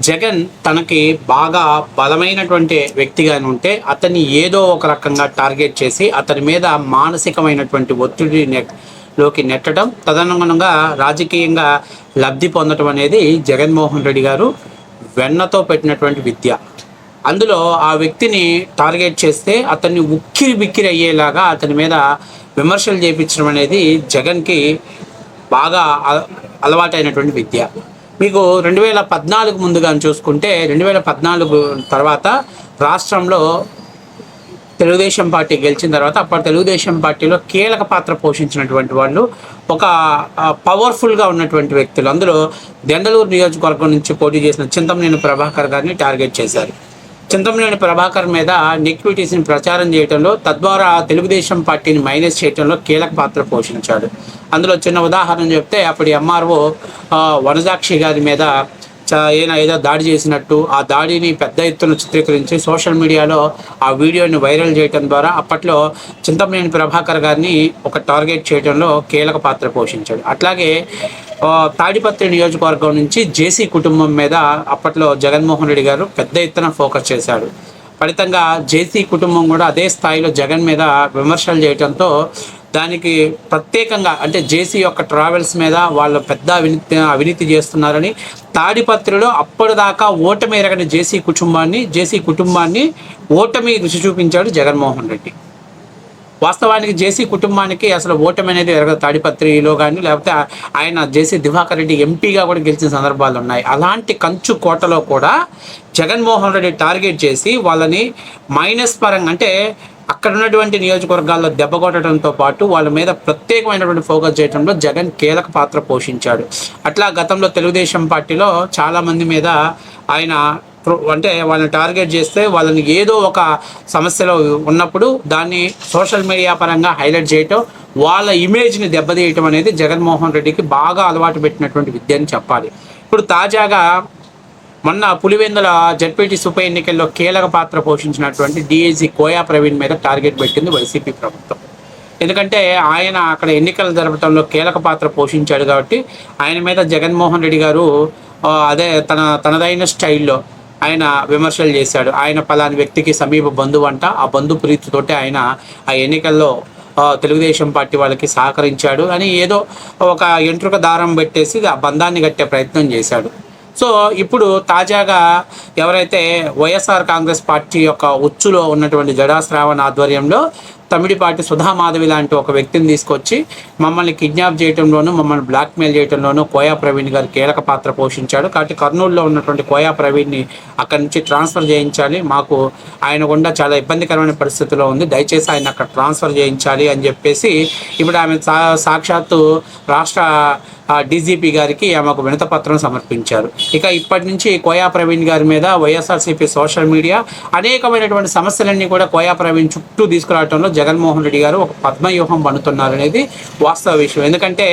జగన్ తనకి బాగా బలమైనటువంటి వ్యక్తిగాను ఉంటే అతన్ని ఏదో ఒక రకంగా టార్గెట్ చేసి అతని మీద మానసికమైనటువంటి ఒత్తిడి లోకి నెట్టడం తదనుగుణంగా రాజకీయంగా లబ్ధి పొందడం అనేది జగన్మోహన్ రెడ్డి గారు వెన్నతో పెట్టినటువంటి విద్య. అందులో ఆ వ్యక్తిని టార్గెట్ చేస్తే అతన్ని ఉక్కిరి బిక్కిరి అయ్యేలాగా అతని మీద విమర్శలు చేపించడం అనేది జగన్కి బాగా అల- అలవాటైనటువంటి విద్య. మీకు రెండు వేల పద్నాలుగు ముందుగా చూసుకుంటే రెండు వేల పద్నాలుగు తర్వాత రాష్ట్రంలో తెలుగుదేశం పార్టీ గెలిచిన తర్వాత అప్పటి తెలుగుదేశం పార్టీలో కీలక పాత్ర పోషించినటువంటి వాళ్ళు ఒక పవర్ఫుల్గా ఉన్నటువంటి వ్యక్తులు. అందులో దెండలూరు నియోజకవర్గం నుంచి పోటీ చేసిన చింతమనేని ప్రభాకర్ గారిని టార్గెట్ చేశారు. చింతమనేని ప్రభాకర్ మీద నెక్విటీస్ని ప్రచారం చేయడంలో తద్వారా తెలుగుదేశం పార్టీని మైనస్ చేయడంలో కీలక పాత్ర పోషించాడు. అందులో చిన్న ఉదాహరణ చెప్తే అప్పటి ఎంఆర్ఓ వనజాక్షి గారి మీద చ- ఈయన ఏదో దాడి చేసినట్టు ఆ దాడిని పెద్ద ఎత్తున చిత్రీకరించి సోషల్ మీడియాలో ఆ వీడియోని వైరల్ చేయడం ద్వారా అప్పట్లో చింతమనేని ప్రభాకర్ గారిని ఒక టార్గెట్ చేయడంలో కీలక పాత్ర పోషించాడు. అట్లాగే తాడిపత్రి నియోజకవర్గం నుంచి జేసీ కుటుంబం మీద అప్పట్లో జగన్మోహన్ రెడ్డి గారు పెద్ద ఎత్తున ఫోకస్ చేశాడు ఫలితంగా జేసీ కుటుంబం కూడా అదే స్థాయిలో జగన్ మీద విమర్శలు చేయడంతో దానికి ప్రత్యేకంగా అంటే జేసీ యొక్క ట్రావెల్స్ మీద వాళ్ళు పెద్ద అవినీతి అవినీతి చేస్తున్నారని తాడిపత్రిలో అప్పటిదాకా ఓటమి ఎరగని జేసీ కుటుంబాన్ని జేసీ కుటుంబాన్ని ఓటమి రుచి చూపించాడు జగన్మోహన్ రెడ్డి. వాస్తవానికి జేసీ కుటుంబానికి అసలు ఓటమి అనేది ఎరగదు. తాడిపత్రిలో కానీ లేకపోతే ఆయన జేసీ దివాకర్ రెడ్డి ఎంపీగా కూడా గెలిచిన సందర్భాలు ఉన్నాయి. అలాంటి కంచు కోటలో కూడా జగన్మోహన్ రెడ్డి టార్గెట్ చేసి వాళ్ళని మైనస్ పరంగా అంటే అక్కడ ఉన్నటువంటి నియోజకవర్గాల్లో దెబ్బ కొట్టడంతో పాటు వాళ్ళ మీద ప్రత్యేకమైనటువంటి ఫోకస్ చేయడంలో జగన్ కీలక పాత్ర పోషించాడు. అట్లా గతంలో తెలుగుదేశం పార్టీలో చాలామంది మీద ఆయన అంటే వాళ్ళని టార్గెట్ చేస్తే వాళ్ళని ఏదో ఒక సమస్యలో ఉన్నప్పుడు దాన్ని సోషల్ మీడియా పరంగా హైలైట్ చేయటం వాళ్ళ ఇమేజ్ని దెబ్బతీయటం అనేది జగన్మోహన్ రెడ్డికి బాగా అలవాటు పెట్టినటువంటి విద్య అని చెప్పాలి. ఇప్పుడు తాజాగా మొన్న పులివెందుల జడ్పీటీ ఉప ఎన్నికల్లో కీలక పాత్ర పోషించినటువంటి డిఏజీ కోయా ప్రవీణ్ మీద టార్గెట్ పెట్టింది వైసీపీ ప్రభుత్వం. ఎందుకంటే ఆయన అక్కడ ఎన్నికలు జరపడంలో కీలక పాత్ర పోషించాడు కాబట్టి ఆయన మీద జగన్మోహన్ రెడ్డి గారు అదే తన తనదైన స్టైల్లో ఆయన విమర్శలు చేశాడు. ఆయన పలాని వ్యక్తికి సమీప బంధువు అంట. ఆ బంధు ప్రీతితోటి ఆయన ఆ ఎన్నికల్లో తెలుగుదేశం పార్టీ వాళ్ళకి సహకరించాడు. అని ఏదో ఒక ఎంట్రుక దారం పెట్టేసి ఆ బంధాన్ని కట్టే ప్రయత్నం చేశాడు. సో ఇప్పుడు తాజాగా ఎవరైతే వైఎస్ఆర్ కాంగ్రెస్ పార్టీ యొక్క ఉచ్చులో ఉన్నటువంటి జడాశ్రావణ్ ఆధ్వర్యంలో తమిడిపాటి సుధామాధవి లాంటి ఒక వ్యక్తిని తీసుకొచ్చి మమ్మల్ని కిడ్నాప్ చేయడంలోనూ మమ్మల్ని బ్లాక్మెయిల్ చేయడంలోనూ కోయా ప్రవీణ్ గారు కీలక పాత్ర పోషించాడు. కాబట్టి కర్నూలులో ఉన్నటువంటి కోయా ప్రవీణ్ని అక్కడి నుంచి ట్రాన్స్ఫర్ చేయించాలి. మాకు ఆయన గుండా చాలా ఇబ్బందికరమైన పరిస్థితిలో ఉంది. దయచేసి ఆయన అక్కడ ట్రాన్స్ఫర్ చేయించాలి అని చెప్పేసి ఇప్పుడు ఆమె సా సాక్షాత్తు రాష్ట్ర డీజీపీ గారికి ఆమెకు వినతపత్రం సమర్పించారు. ఇక ఇప్పటి నుంచి కోయా ప్రవీణ్ గారి మీద వైఎస్ఆర్సీపీ సోషల్ మీడియా అనేకమైనటువంటి సమస్యలన్నీ కూడా కోయా ప్రవీణ్ చుట్టూ తీసుకురావడంలో జగన్మోహన్ రెడ్డి గారు ఒక పద్మవ్యూహం పన్నుతున్నారు అనేది వాస్తవ విషయం. ఎందుకంటే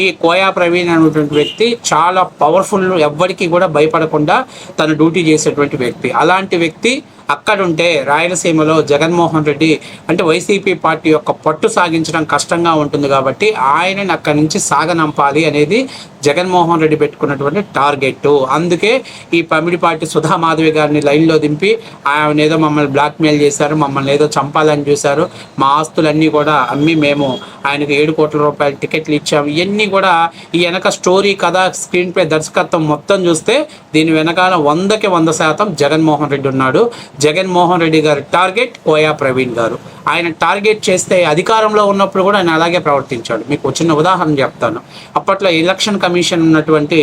ఈ కోయా ప్రవీణ్ అనేటువంటి వ్యక్తి చాలా పవర్ఫుల్ ఎవ్వరికి కూడా భయపడకుండా తన డ్యూటీ చేసేటువంటి వ్యక్తి. అలాంటి వ్యక్తి అక్కడుంటే రాయలసీమలో జగన్మోహన్ రెడ్డి అంటే వైసీపీ పార్టీ యొక్క పట్టు సాగించడం కష్టంగా ఉంటుంది కాబట్టి ఆయనని అక్కడి నుంచి సాగనంపాలి అనేది జగన్మోహన్ రెడ్డి పెట్టుకున్నటువంటి టార్గెట్. అందుకే ఈ పమిడిపాటి సుధా మాధవి గారిని లైన్లో దింపి ఆయన ఏదో మమ్మల్ని బ్లాక్మెయిల్ చేశారు మమ్మల్ని ఏదో చంపాలని చూశారు. మా ఆస్తులన్నీ కూడా అమ్మి మేము ఆయనకు ఏడు కోట్ల రూపాయల టికెట్లు ఇచ్చాము. ఇవన్నీ కూడా ఈ వెనక స్టోరీ కథ స్క్రీన్ ప్లే దర్శకత్వం మొత్తం చూస్తే దీని వెనకాల వందకి వంద శాతం జగన్మోహన్ రెడ్డి ఉన్నాడు. జగన్మోహన్ రెడ్డి గారి టార్గెట్ కోయా ప్రవీణ్ గారు. ఆయన టార్గెట్ చేస్తే అధికారంలో ఉన్నప్పుడు కూడా ఆయన అలాగే ప్రవర్తించాడు. మీకు చిన్న ఉదాహరణ చెప్తాను. అప్పట్లో ఎలక్షన్ కమిషన్ ఉన్నటువంటి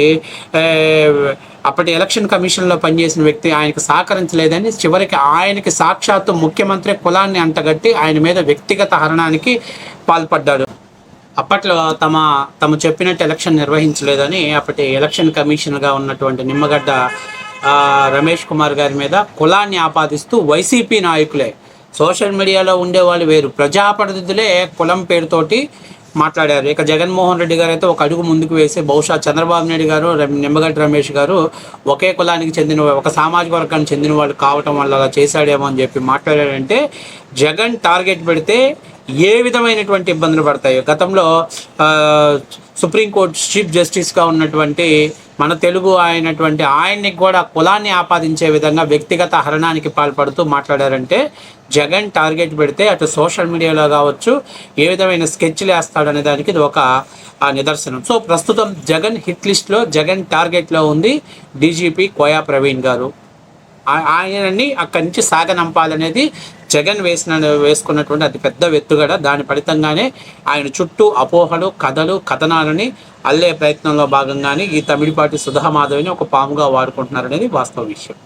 అప్పటి ఎలక్షన్ కమిషన్లో పనిచేసిన వ్యక్తి ఆయనకు సహకరించలేదని చివరికి ఆయనకి సాక్షాత్తు ముఖ్యమంత్రి కులాన్ని అంటగట్టి ఆయన మీద వ్యక్తిగత హరణానికి పాల్పడ్డాడు. అప్పట్లో తమ తమ చెప్పినట్టు ఎలక్షన్ నిర్వహించలేదని అప్పటి ఎలక్షన్ కమిషన్గా ఉన్నటువంటి నిమ్మగడ్డ రమేష్ కుమార్ గారి మీద కులాన్ని ఆపాదిస్తూ వైసీపీ నాయకులే. సోషల్ మీడియాలో ఉండేవాళ్ళు వేరు. ప్రజాప్రతినిధులే కులం పేరుతోటి మాట్లాడారు. ఇక జగన్మోహన్ రెడ్డి గారు అయితే ఒక అడుగు ముందుకు వేసి బహుశా చంద్రబాబు నాయుడు గారు నిమ్మగడ్డ రమేష్ గారు ఒకే కులానికి చెందిన ఒక సామాజిక వర్గానికి చెందిన వాళ్ళు కావటం వల్ల అలా చేశాడేమో అని చెప్పి మాట్లాడారంటే జగన్ టార్గెట్ పెడితే ఏ విధమైనటువంటి ఇబ్బందులు పడతాయో. గతంలో సుప్రీంకోర్టు చీఫ్ జస్టిస్గా ఉన్నటువంటి మన తెలుగు అయినటువంటి ఆయన్ని కూడా కులాన్ని ఆపాదించే విధంగా వ్యక్తిగత హరణానికి పాల్పడుతూ మాట్లాడారంటే జగన్ టార్గెట్ పెడితే అటు సోషల్ మీడియాలో కావచ్చు ఏ విధమైన స్కెచ్లు వేస్తాడనే దానికి ఇది ఒక నిదర్శనం. సో ప్రస్తుతం జగన్ హిట్ లిస్ట్లో జగన్ టార్గెట్లో ఉంది డీజీపీ కోయా ప్రవీణ్ గారు. ఆయనని అక్కడి నుంచి సాగనంపాలనేది జగన్ వేసిన వేసుకున్నటువంటి అతి పెద్ద వెత్తుగడ దాని ఫలితంగానే ఆయన చుట్టూ అపోహలు కథలు కథనాలని అల్లే ప్రయత్నంలో భాగంగానే ఈ తమిళపాటి సుధామాధవిని ఒక పాముగా వాడుకుంటున్నారనేది వాస్తవ విషయం.